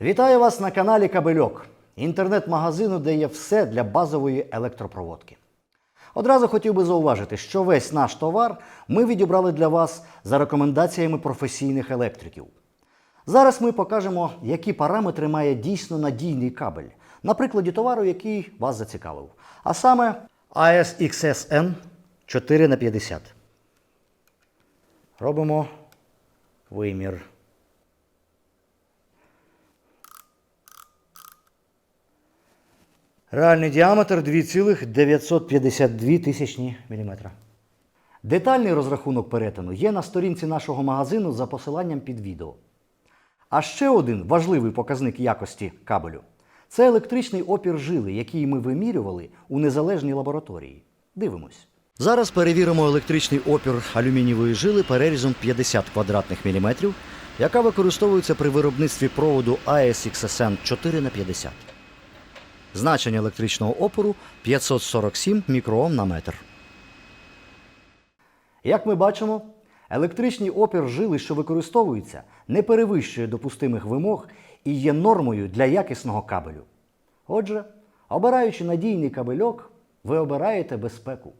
Вітаю вас на каналі Кабельок, інтернет-магазину, де є все для базової електропроводки. Одразу хотів би зауважити, що весь наш товар ми відібрали для вас за рекомендаціями професійних електриків. Зараз ми покажемо, які параметри має дійсно надійний кабель на прикладі товару, який вас зацікавив. А саме ASXSN 4х50. Робимо вимір. Реальний діаметр 2,952 тисячні міліметра. Детальний розрахунок перетину є на сторінці нашого магазину за посиланням під відео. А ще один важливий показник якості кабелю це електричний опір жили, який ми вимірювали у незалежній лабораторії. Дивимось. Зараз перевіримо електричний опір алюмінієвої жили перерізом 50 квадратних міліметрів, яка використовується при виробництві проводу ASXSN 4 х 50 Значення електричного опору 547 мікроом на метр. Як ми бачимо, електричний опір жили, що використовується, не перевищує допустимих вимог і є нормою для якісного кабелю. Отже, обираючи надійний кабельок, ви обираєте безпеку.